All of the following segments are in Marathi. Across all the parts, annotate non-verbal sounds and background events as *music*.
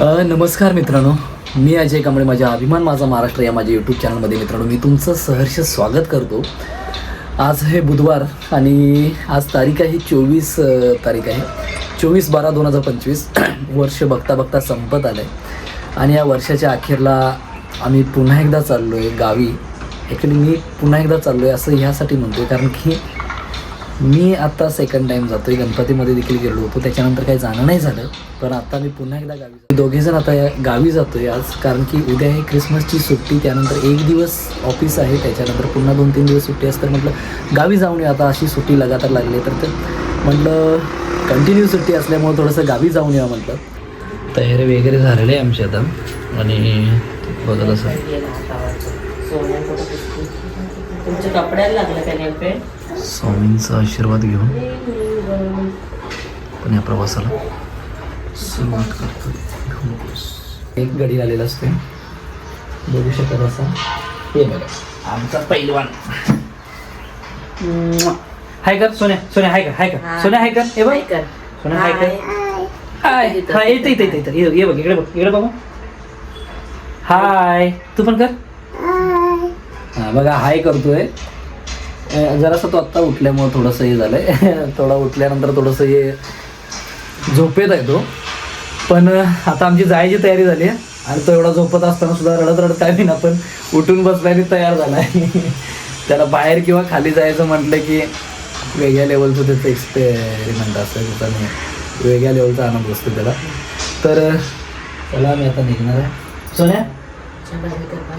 नमस्कार मित्रांनो. मी अजय कांबळे माझ्या अभिमान माझा महाराष्ट्र या माझ्या यूट्यूब चॅनलमध्ये मित्रांनो मी तुमचं सहर्ष स्वागत करतो. आज हे बुधवार आणि आज तारीख आहे चोवीस तारीख आहे. चोवीस बारा दोन हजार पंचवीस. *clears throat* वर्ष बघता बघता संपत आलं आहे आणि या वर्षाच्या अखेरला आम्ही पुन्हा एकदा चाललो आहे गावी. ॲक्च्युली मी पुन्हा एकदा चाललो आहे असं ह्यासाठी म्हणतो आहे कारण की मी आता सेकंड टाईम जातोय. गणपतीमध्ये देखील गेलो होतो. त्याच्यानंतर काही जाणं नाही झालं. पण आता मी पुन्हा एकदा गावी दोघेजण आता या गावी जातोय आज. कारण की उद्या आहे क्रिसमसची सुट्टी. त्यानंतर एक दिवस ऑफिस आहे. त्याच्यानंतर पुन्हा दोन तीन दिवस सुट्टी असते. तर म्हटलं गावी जाऊन या आता अशी सुट्टी लगातार लागली तर ते म्हटलं कंटिन्यू सुट्टी असल्यामुळे थोडंसं गावी जाऊन या म्हटलं. तयारी वगैरे झालेली आहे आमची आता. आणि बघत असं तुमच्या कपड्याला लागलं का स्वामींचा आशीर्वाद घेऊन पण या प्रवासाला सुरुवात करतो एक गडी आलेला असते. बघू शकत असा हे बघा. आमचा पैलवान. हाय कर सोन्या. सोन्या हाय कर हाय कर. सोन्या हाय कर. हे बघ हाय कर. सोन्या हाय कर. हाय. हा येते इथे इथे. इथे ये बघ इकडे बघ इकडे बघू. हाय. तू पण कर. हा बघा हाय करतोय. जरासा तो आत्ता उठल्यामुळं थोडंसं हे झालंय. *laughs* थोडा उठल्यानंतर थोडंसं हे झोपेत आहे तो. पण आता आमची जायची तयारी झाली आहे. आणि तो एवढा झोपत असताना सुद्धा रडत रडत काय ना पण उठून बसल्याने तयार झालाय. *laughs* त्याला बाहेर किंवा खाली जायचं म्हटलं की वेगळ्या लेवलचं त्याचं एक्सपेरिमेंट असतं त्याचा वेगळ्या लेवलचा आनंद असतो त्याला. तर चला मी आता निघणार आहे. सोन्या?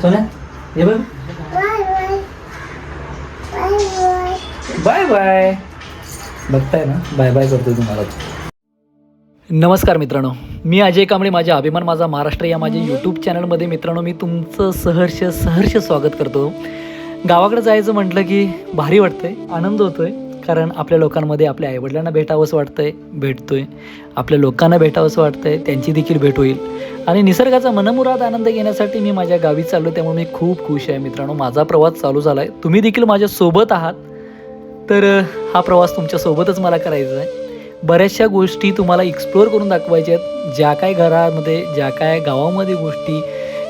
सोन्या? हे बघ. बाय बाय बघताय ना? बाय बाय करतोय तुम्हाला. नमस्कार मित्रांनो. मी अजय कांबळे माझ्या अभिमान माझा महाराष्ट्र या माझ्या यूट्यूब चॅनलमध्ये मित्रांनो मी तुमचं सहर्ष सहर्ष स्वागत करतो. गावाकडे जायचं म्हटलं की भारी वाटतंय आनंद होतोय कारण आपल्या लोकांमध्ये आपल्या आईवडिलांना भेटावंसं वाटतंय भेटतोय. आपल्या लोकांना भेटावंसं वाटतंय त्यांची देखील भेट होईल. आणि निसर्गाचा मनमुराद आनंद घेण्यासाठी मी माझ्या गावी चाललो त्यामुळे मी खूप खुश आहे मित्रांनो. माझा प्रवास चालू झाला आहे तुम्ही देखील माझ्या सोबत आहात. तर हा प्रवास तुमच्यासोबतच मला करायचा आहे. बऱ्याचशा गोष्टी तुम्हाला एक्सप्लोअर करून दाखवायच्या आहेत. ज्या काय घरामध्ये ज्या काय गावामध्ये गोष्टी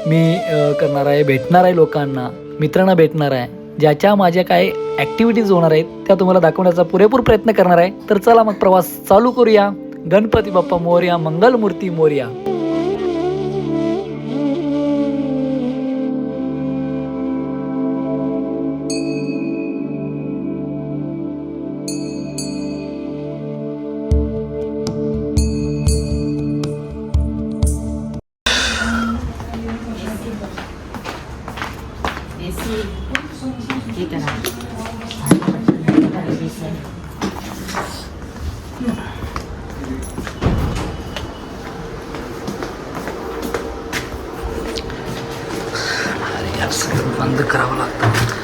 मी करणार आहे भेटणार आहे लोकांना मित्रांना भेटणार आहे ज्याच्या माझ्या काय ॲक्टिव्हिटीज होणार आहेत त्या तुम्हाला दाखवण्याचा पुरेपूर प्रयत्न करणार आहे. तर चला मग प्रवास चालू करूया. गणपती बाप्पा मोर्या मंगलमूर्ती मोर्या. வந்து கிரவலாக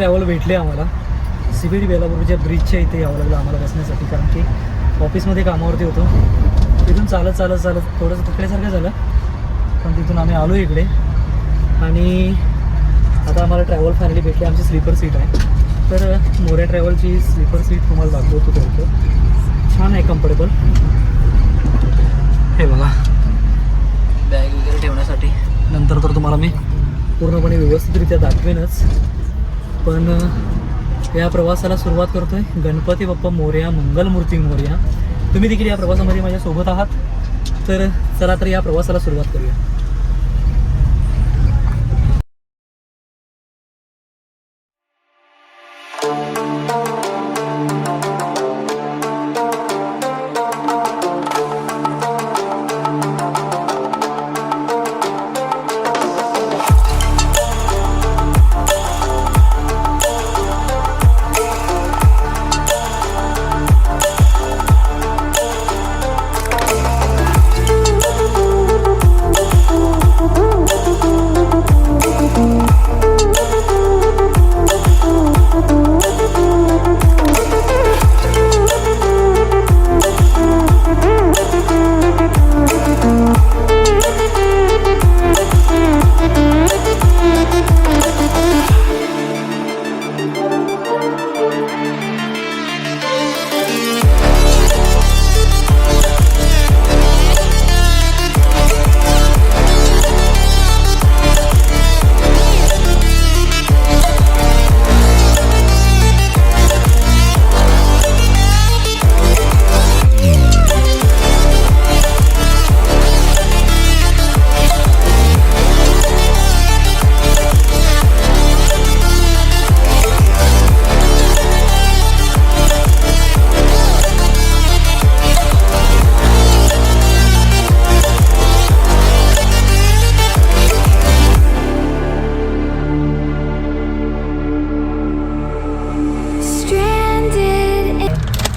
ट्रॅव्हल भेटले आम्हाला. सी बी डी बेलापूरच्या ब्रिजच्या इथे यावं लागलं आम्हाला बसण्यासाठी कारण की ऑफिसमध्ये कामावरती होतो. तिथून चालत चालत चालत थोडंसं तुकड्यासारखं झालं. पण तिथून आम्ही आलो इकडे. आणि आता आम्हाला ट्रॅव्हल फायनली भेटली. आमची स्लीपर सीट आहे. तर मोऱ्या ट्रॅव्हलची स्लीपर सीट तुम्हाला दाखवतो थोडक्यात छान आहे कम्फर्टेबल हे बघा. बॅग वगैरे ठेवण्यासाठी. नंतर तर तुम्हाला मी पूर्णपणे व्यवस्थितरित्या दाखवेनच. पण या प्रवासाला सुरुवात करतो आहे गणपती बाप्पा मोर्या मंगलमूर्ती मोर्या. तुम्ही देखील या प्रवासामध्ये माझ्यासोबत आहात. तर चला तर या प्रवासाला सुरुवात करूया.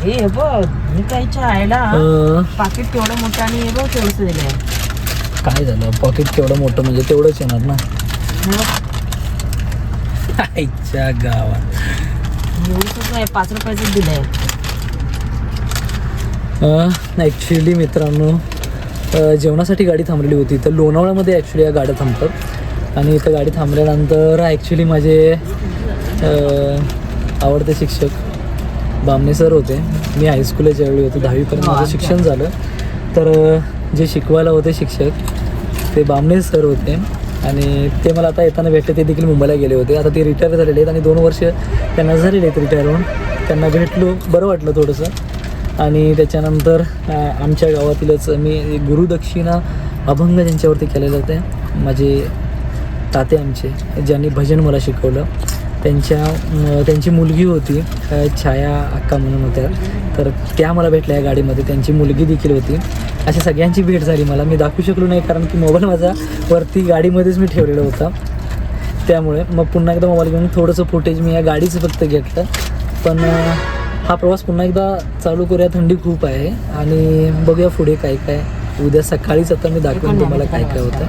हे बघ मी काही चायला अ, पाकिट केवढं मोठं आणि हे बघ दिलंय काय झालं? पॉकेट केवढं मोठं म्हणजे तेवढंच येणार ना? आईच्या गावात. एवढंच नाही पाच रुपयाचं दिलंय. ॲक्च्युली मित्रांनो अ, जेवणासाठी गाडी थांबलेली होती. तर लोणावळ्यामध्ये ॲक्च्युली या गाड्या थांबतात. आणि इथं गाडी थांबल्यानंतर ॲक्च्युली माझे अ, आवडते शिक्षक बामणे सर होते. मी हायस्कूलला ज्यावेळी होतो दहावीपर्यंत माझं शिक्षण झालं. तर जे शिकवायला होते शिक्षक ते बामणे सर होते आणि ते मला आता येताना भेटले ते देखील मुंबईला गेले होते. आता ते रिटायर झालेले आहेत आणि दोन वर्ष त्यांना झालेले आहेत रिटायर होऊन. त्यांना भेटलो बरं वाटलं थोडंसं. आणि त्याच्यानंतर आमच्या गावातीलच मी गुरुदक्षिणा अभंग ज्यांच्यावरती केलेलं होतं माझे ताते आमचे ज्यांनी भजन मला शिकवलं. त्यांच्या त्यांची मुलगी होती छाया अक्का म्हणून होत्या. तर त्या मला भेटल्या या गाडीमध्ये. त्यांची मुलगी देखील होती. अशा सगळ्यांची भेट झाली मला. मी दाखवू शकलो नाही कारण की मोबाईल माझा वरती गाडीमध्येच मी ठेवलेला होता. त्यामुळे मग पुन्हा एकदा मोबाईल घेऊन थोडंसं फुटेज मी या गाडीचं फक्त घेतलं. पण हा प्रवास पुन्हा एकदा चालू करूया थंडी खूप आहे. आणि बघूया पुढे काय काय. उद्या सकाळीच आता मी दाखवेन तुम्हाला काय काय होतं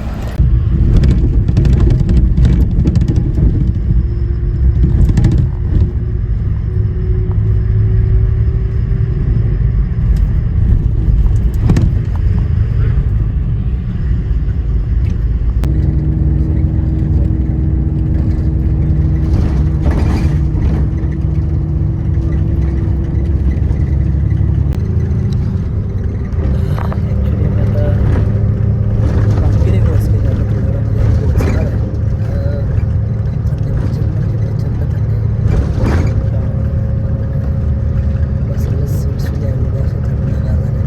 ॲक्च्युली मी आता बाकी क्रॉस केलं आता थोड्या वेळामध्ये आम्ही पोहोचणार आहे अं, थंडी प्रचंड म्हणजे प्रचंड थंडी आहे बसलेलं सीटसुद्धा एवढे असे थंडगार झाले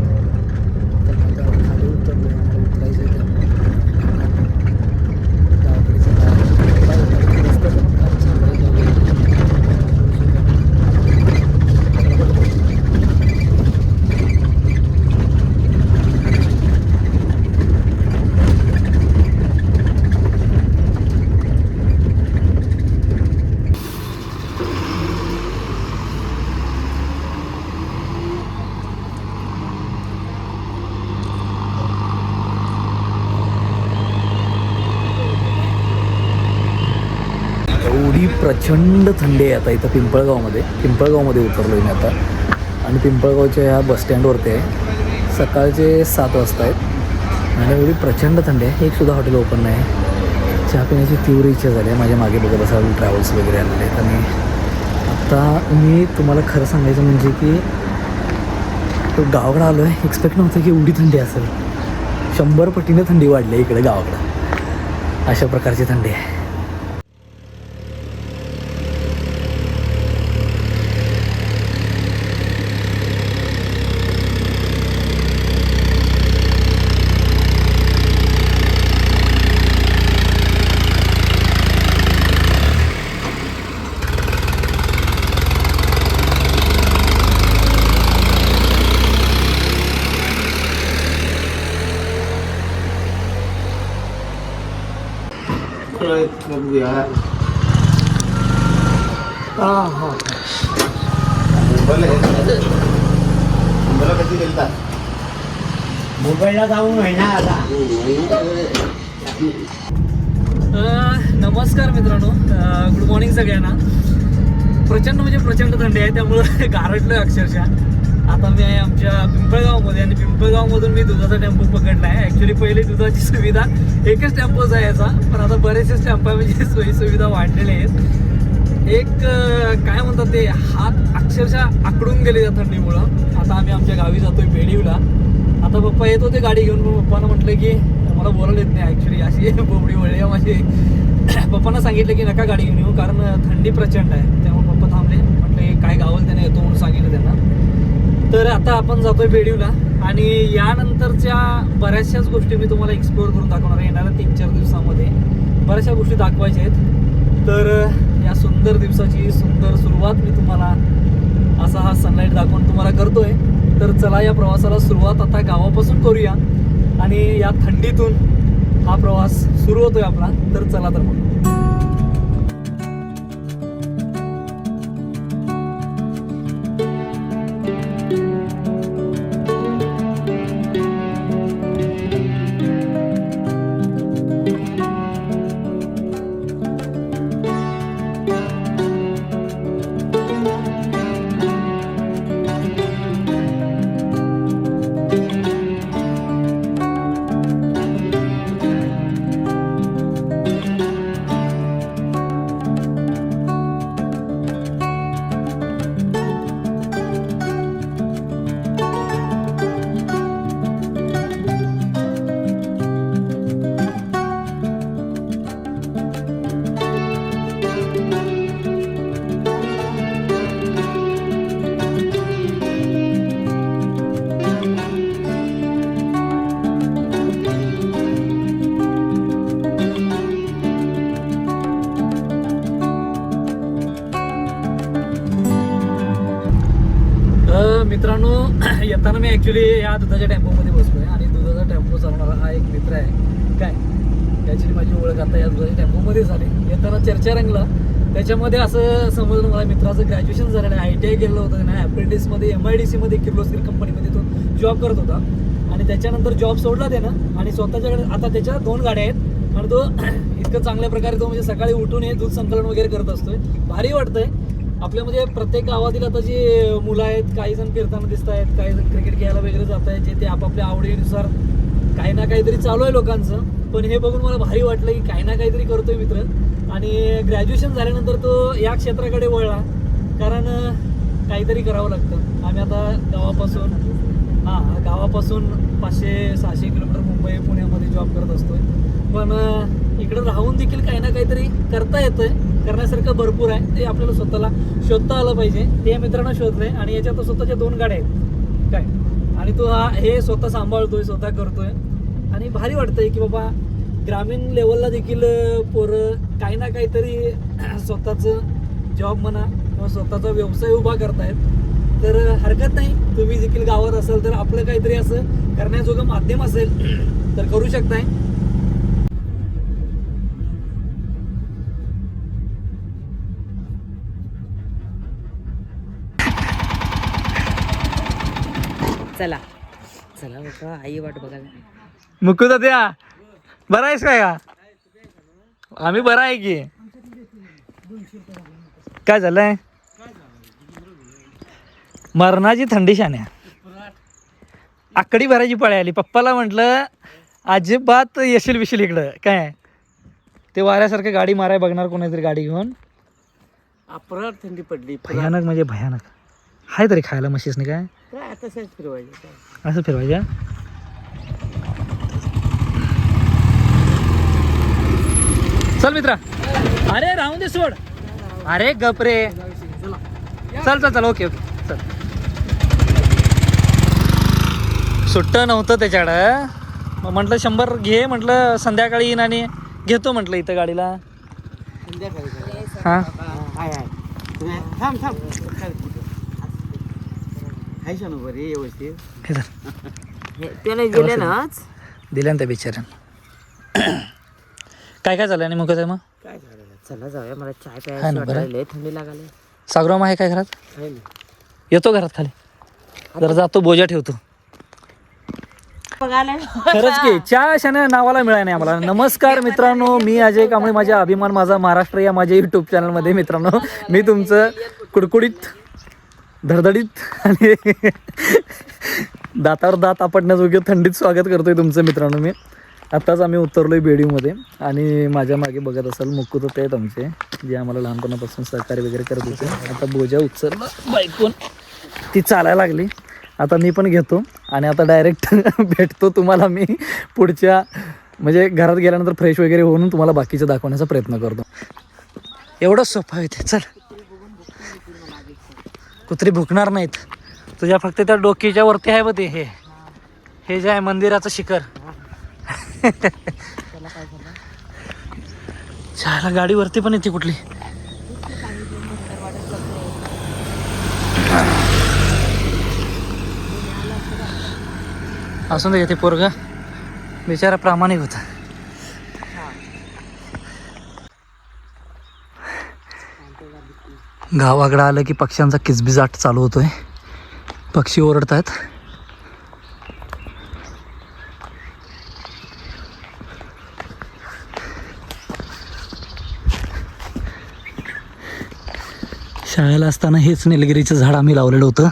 तर मग आता खाली उतरलो आम्हाला उतरायचं आहे त्यामुळे गावाकडे चला रस्ता पण फार चांगला आहे गावाकडे. एवढी प्रचंड थंडी आहे आता इथं पिंपळगावमध्ये. पिंपळगावमध्ये उतरलो आहे मी आता. आणि पिंपळगावच्या ह्या बसस्टँडवरती आहे. सकाळचे सात वाजता आहेत. आणि एवढी प्रचंड थंडी आहे. एकसुद्धा हॉटेल ओपन नाही चहा पिण्याची तीव्र इच्छा झाली आहे. माझ्या मागे बघत असा ट्रॅव्हल्स वगैरे आलेले आहेत. आणि आता मी तुम्हाला खरं सांगायचं म्हणजे की तो गावाकडं आलो आहे एक्सपेक्ट नव्हतं की एवढी थंडी असेल. शंभर पटीनं थंडी वाढली आहे इकडे गावाकडं. अशा प्रकारची थंडी आहे बघूया हां हां मुंबईला मुंबईला कधी गेलता मुंबईला जाऊन महिना आला नमस्कार मित्रांनो. गुड मॉर्निंग सगळ्यांना. प्रचंड म्हणजे प्रचंड थंडी आहे त्यामुळं *laughs* गारटलो आहे अक्षरशः. आता मी आहे आमच्या पिंपळगावमध्ये आणि पिंपळगावमधून मी दुधाचा टेम्पो पकडला आहे ॲक्च्युली पहिले दुधाची सुविधा एकच टेम्पोच आहे याचा. पण आता बरेचसे टेम्पो म्हणजे *laughs* सोयी सुविधा वाढलेल्या आहेत. एक काय म्हणतात ते हात अक्षरशः आकडून गेले त्या थंडीमुळं. आता आम्ही आमच्या गावी जातोय बेडीवला. आता पप्पा येत होते गाडी घेऊन पण पप्पानं म्हटलं की मला बोलायला येत नाही ॲक्च्युली अशी *laughs* बोबडी वळली आहे माझी. *coughs* पप्पांना सांगितलं की नका गाडी घेऊन येऊ कारण थंडी प्रचंड आहे. त्यामुळे पप्पा थांबले. म्हटलं काय गावल त्याने येतो म्हणून सांगितलं त्यांना. तर आता आपण जातोय बेडीवला आणि यानंतरच्या बऱ्याचशाच गोष्टी मी तुम्हाला एक्सप्लोअर करून दाखवणार आहे. येणाऱ्या तीन चार दिवसामध्ये बऱ्याचशा गोष्टी दाखवायच्या आहेत. तर या सुंदर दिवसाची सुंदर सुरुवात मी तुम्हाला असा हा सनलाईट दाखवून तुम्हाला करतोय. तर चला या प्रवासाला सुरुवात आता गावापासून करूया. आणि या थंडीतून हा प्रवास सुरू होतोय आपला. तर चला तर मग. येताना मी ॲक्च्युली या दुधाच्या टेम्पोमध्ये बसलोय आणि दुधाचा टेम्पो चालवणारा हा एक मित्र आहे. काय? त्याची माझी ओळख आता या दुधाच्या टेम्पोमध्ये झाली. येताना चर्चा रंगला. त्याच्यामध्ये असं समजलं मला मित्राचं ग्रॅज्युएशन झालेलं आहे आय टी आय केलं होतं ना ॲप्रेंटिसमध्ये एम आय डी सीमध्ये किर्लोस्कर कंपनीमध्ये तो जॉब करत होता. आणि त्याच्यानंतर जॉब सोडला त्यानं. आणि स्वतःच्याकडे आता त्याच्या दोन गाड्या आहेत. आणि तो *clears throat* इतकं चांगल्या प्रकारे तो म्हणजे सकाळी उठून हे दूध संकलन वगैरे करत असतोय. भारी वाटतंय. आपल्यामध्ये प्रत्येक गावातील आता जी मुलं आहेत काही जण फिरताना दिसत आहेत काही जण क्रिकेट खेळायला वगैरे जात आहेत जे ते आपापल्या आवडीनुसार काही ना काहीतरी चालू आहे लोकांचं. पण हे बघून मला भारी वाटलं की काही ना काहीतरी करतोय मित्र. आणि ग्रॅज्युएशन झाल्यानंतर तो या क्षेत्राकडे वळला. कारण काहीतरी करावं लागतं. आम्ही आता गावापासून हां गावापासून पाचशे सहाशे किलोमीटर मुंबई पुण्यामध्ये जॉब करत असतोय. पण इकडं राहून देखील काही ना काहीतरी करता येतं आहे करण्यासारखं भरपूर आहे. ते आपल्याला स्वतःला शोधता आलं पाहिजे. ते या मित्रांना शोधलंय आणि याच्यात स्वतःच्या दोन गाड्या आहेत. काय? आणि तो हा हे स्वतः सांभाळतोय स्वतः करतोय. आणि भारी वाटतंय की बाबा ग्रामीण लेवलला देखील पोरं काही ना काहीतरी *clears throat* स्वतःचं जॉब म्हणा किंवा स्वतःचा व्यवसाय उभा करतायत. तर हरकत नाही. तुम्ही देखील गावात असाल तर आपलं काहीतरी असं करण्याजोगं माध्यम असेल *clears throat* तर करू शकताय. चला बाबा आई वाट बघायला. मुकू द्या. बरा आहेस काय का? आम्ही बरा आहे की. काय झालंय? मरणाची थंडी शान्या आकडी भरायची पळी आली. पप्पाला म्हटलं अजिबात येशील बिशील इकडं. काय? ते वाऱ्यासारखं गाडी माराय बघणार कोणीतरी गाडी घेऊन. अपराध थंडी पडली. भयानक म्हणजे भयानक. हाय तरी खायला म्हशीसने काय? काय तसंच फिरवायचं काय? असं फिरवायच्या चल मित्रा. अरे राहून दे सोड. अरे गप रे. चल चल चल ओके ओके. चल. सुट्ट नव्हतं त्याच्याकडं. मग म्हटलं शंभर घे म्हटलं संध्याकाळी येईन आणि घेतो म्हटलं इथं गाडीला. हां? हाय हाय. थांब थांब. हाय शानू बरे व्यवस्थित. हे धर. हे- त्याला गेले ना आज? दिल्या ना त्या बिचाऱ्यानं. काय काय चाललंय आणि मग कसं मग? काय झालं चला जाऊया मला चाय हा प्यायची ना, बरं. वाटायला लय थंडी लागायला. सागराम आहे काय घरात? आहे ना. येतो घरात खाली. जरा जातो बोजा ठेवतो. बघायला. खरंच की चहा अशाने नावाला मिळाय नाही आम्हाला. नमस्कार मित्रांनो मी अजय कांबळे माझ्या अभिमान माझा महाराष्ट्र या माझ्या युट्यूब चॅनलमध्ये मित्रांनो. मी तुमचं कुडकुडीत धडधडीत आणि *laughs* दातावर दात आपटण्याजोगे थंडीत स्वागत करतोय तुमचं मित्रांनो मी. आत्ताच आम्ही उतरलोय बेडीमध्ये आणि माझ्या मागे बघत असाल मुकुत होते आहेत आमचे जे आम्हाला लहानपणापासून सहकार्य वगैरे करत होते. आता बोजा उचलला बायकून. ती चालायला लागली. आता मी पण घेतो आणि आता डायरेक्ट *laughs* भेटतो तुम्हाला मी पुढच्या म्हणजे घरात गेल्यानंतर फ्रेश वगैरे होऊन तुम्हाला बाकीचं दाखवण्याचा प्रयत्न करतो. एवढं सोपं आहे ते. चल. कुत्री भुकणार नाहीत. तुझ्या फक्त त्या डोकीच्या वरती आहे बघ ते हे. हे जे आहे मंदिराचं शिखर. चहाला गाडीवरती पण येते कुठली. असून दे ते पोरग. बिचारा प्रामाणिक होता. गावाकडं आलं की पक्ष्यांचा किचबिजाट चालू होतो आहे पक्षी ओरडत आहेत शाळेला असताना हेच निलगिरीचं झाड आम्ही लावलेलं होतं.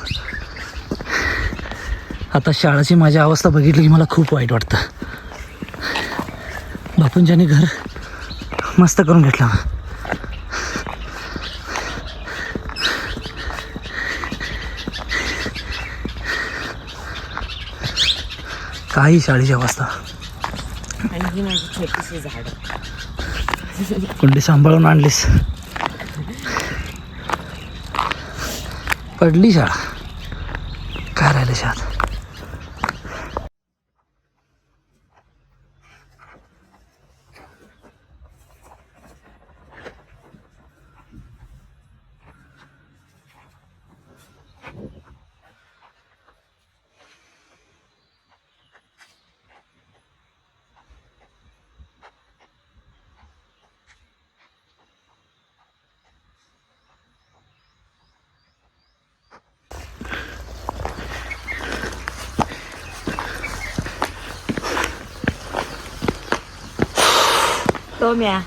आता शाळेची माझी अवस्था बघितली की मला खूप वाईट वाटतं. बापूंच्याने घर मस्त करून घेतलं. काही आणि ही माझी छोटीशी झाड. कुंडी सांभाळून आणलीस. पडली शाळा. टोम्या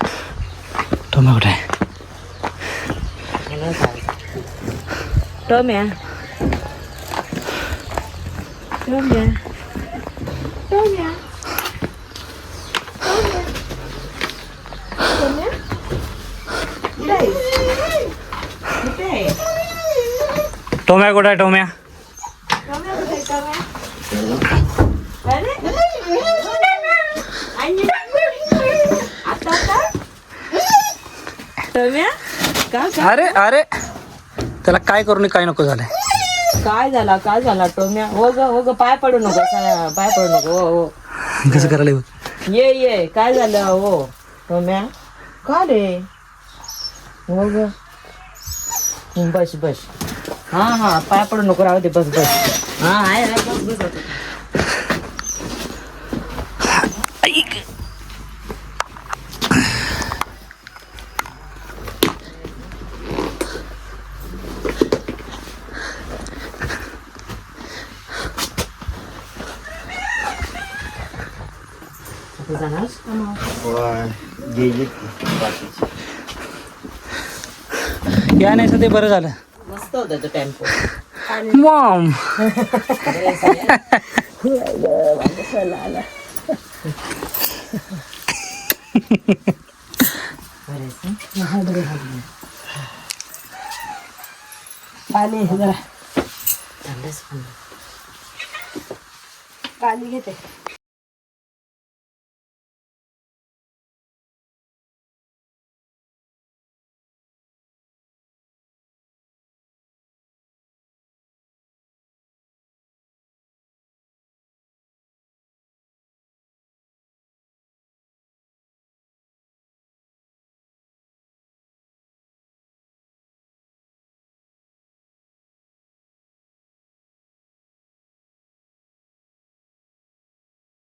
टोमॅ कुठे आहे टोम्या टोम्या टोम्या टोमॅ कुठे आहे टोमॅ टोम्या का अरे अरे. त्याला काय करून काय नको झालंय. काय झाला काय झाला टोम्या? हो ग हो ग पाय पडू नको सा- पाय पडू नको हो हो. कसं करायला बघ. ये ये काय झालं हो टोम्या? का रे? हो ग. बस बस. हा हा पाय पडू नको राहू दे बस बस. हा आहे आहे, बस बस आता. तू जाणारस का मग? या नाही ते बरं झालं. मस्त होता तो टेम्पो. मॉम. बरेच बरे पाणी. जरा पाणी घेते.